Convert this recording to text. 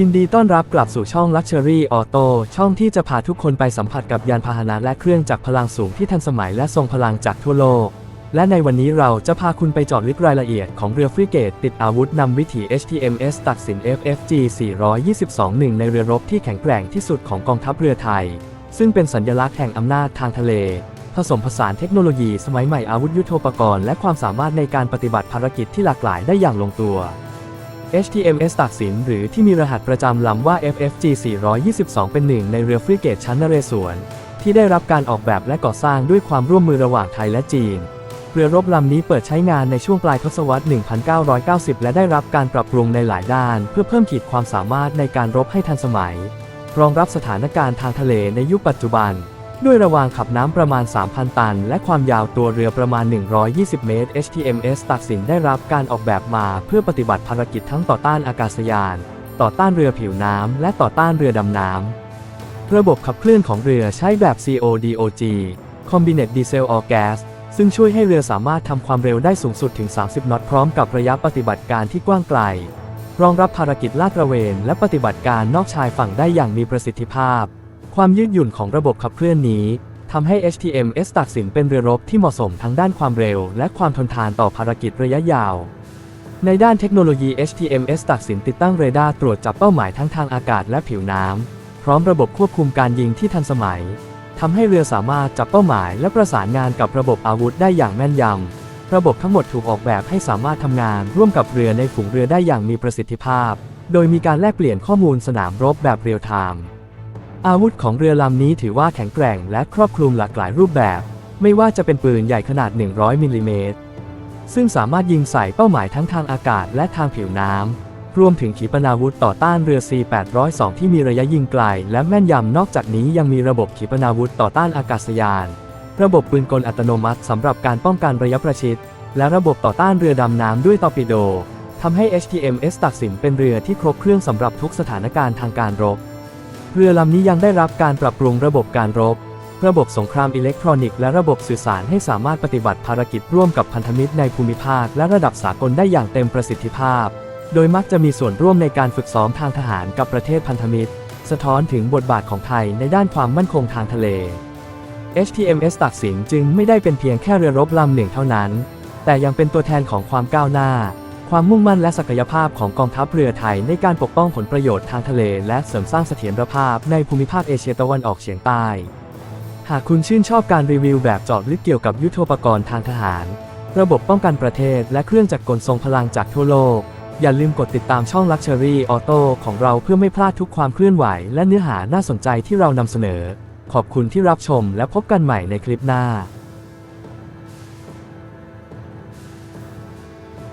ยินดีต้อนรับกลับสู่ช่อง Luxury Auto ช่องที่จะพาทุกคนไปสัมผัสกับยานพาหนะและเครื่องจักรพลังสูงที่ทันสมัยและทรงพลังจากทั่วโลก และในวันนี้เราจะพาคุณไปเจอดลึกรายละเอียดของเรือฟริเกต ติดอาวุธนำวิถี HTMS ตัดสิน FFG 422หนึ่งในเรือรบที่แข็งแกร่งที่สุดของกองทัพเรือไทย ซึ่งเป็นสัญลักษณ์แห่งอำนาจทางทะเล ผสมผสานเทคโนโลยีสมัยใหม่อาวุธยุทโธปกรณ์และความสามารถในการปฏิบัติภารกิจที่หลากหลายได้อย่างลงตัว HTMS ตักสินหรือที่มีรหัสประจำลำว่า FFG 422 เป็นหนึ่งในเรือฟริเกตชั้นนเรศวร ที่ได้รับการออกแบบและก่อสร้างด้วยความร่วมมือระหว่างไทยและจีน เรือรบลำนี้เปิดใช้งานในช่วงปลายทศวรรษ 1990 และได้รับการปรับปรุงในหลายด้าน เพื่อเพิ่มขีดความสามารถในการรบให้ทันสมัย รองรับสถานการณ์ทางทะเลในยุคปัจจุบัน ด้วยระวางขับน้ำประมาณ 3,000 ตัน และความยาวตัวเรือประมาณ 120 เมตร HTMS ตักสินได้รับการออกแบบมาเพื่อปฏิบัติภารกิจทั้งต่อต้านอากาศยาน ต่อต้านเรือผิวน้ำ และต่อต้านเรือดำน้ำ ระบบขับเคลื่อนของเรือใช้แบบ CODOG Combined Diesel or Gas ซึ่งช่วยให้เรือสามารถทำความเร็วได้สูงสุดถึง 30 นอตพร้อมกับระยะปฏิบัติการที่กว้างไกล รองรับภารกิจลาดตระเวน และปฏิบัติการนอกชายฝั่งได้อย่างมีประสิทธิภาพ ความยืดหยุ่นของระบบขับเคลื่อนนี้ทำให้ HTMS ตักสินเป็นเรือรบที่เหมาะสมทั้งด้านความเร็ว และความทนทานต่อภารกิจระยะยาว ในด้านเทคโนโลยี HTMS ตักสินติดตั้งเรดาร์ตรวจจับเป้าหมายทั้งทางอากาศและผิวน้ำ พร้อมระบบควบคุมการยิงที่ทันสมัยทำให้เรือสามารถจับเป้าหมายและประสานงานกับระบบอาวุธได้อย่างแม่นยำ ระบบทั้งหมดถูกออกแบบให้สามารถทำงานร่วมกับเรือในฝูงเรือได้อย่างมีประสิทธิภาพ โดยมีการแลกเปลี่ยนข้อมูลสนามรบแบบเรียลไทม์ อาวุธของเรือลำนี้ถือว่าแข็งแกร่งและครอบคลุมหลากหลายรูปแบบ ไม่ว่าจะเป็นปืนใหญ่ขนาด 100 มิลลิเมตร ซึ่งสามารถยิงใส่เป้าหมายทั้งทางอากาศและทางผิวน้ำ รวมถึงขีปนาวุธต่อต้านเรือ C-802 ที่มีระยะยิงไกล และแม่นยำ นอกจากนี้ยังมีระบบขีปนาวุธต่อต้านอากาศยาน ระบบปืนกลอัตโนมัติสำหรับการป้องกันระยะประชิด และระบบต่อต้านเรือดำน้ำด้วยตอร์ปิโดทำให้ HTMS ตักสินเป็นเรือที่ครบเครื่องสำหรับทุกสถานการณ์ทางการรบ เรือลำนี้ยังได้รับการปรับปรุงระบบการรบ ระบบสงครามอิเล็กทรอนิกส์และระบบสื่อสารให้สามารถปฏิบัติภารกิจร่วมกับพันธมิตรในภูมิภาคและระดับสากลได้อย่างเต็มประสิทธิภาพ โดยมักจะมีส่วนร่วมในการฝึกซ้อมทางทหารกับประเทศพันธมิตร สะท้อนถึงบทบาทของไทยในด้านความมั่นคงทางทะเล HTMS ตักสินจึงไม่ได้เป็นเพียงแค่เรือรบลำหนึ่งเท่านั้น แต่ยังเป็นตัวแทนของความก้าวหน้า ความมุ่งมั่นและศักยภาพของกองทัพเรือไทยในการปกป้องผลประโยชน์ทางทะเล และเสริมสร้างเสถียรภาพในภูมิภาคเอเชียตะวันออกเฉียงใต้ หากคุณชื่นชอบการรีวิวแบบเจาะลึกเกี่ยวกับยุทโธปกรณ์ทางทหาร ระบบป้องกันประเทศ และเครื่องจักรกลทรงพลังจากทั่วโลก อย่าลืมกดติดตามช่อง Luxury Auto ของเราเพื่อไม่พลาดทุกความเคลื่อนไหว และเนื้อหาน่าสนใจที่เรานำเสนอ ขอบคุณที่รับชมและพบกันใหม่ในคลิปหน้า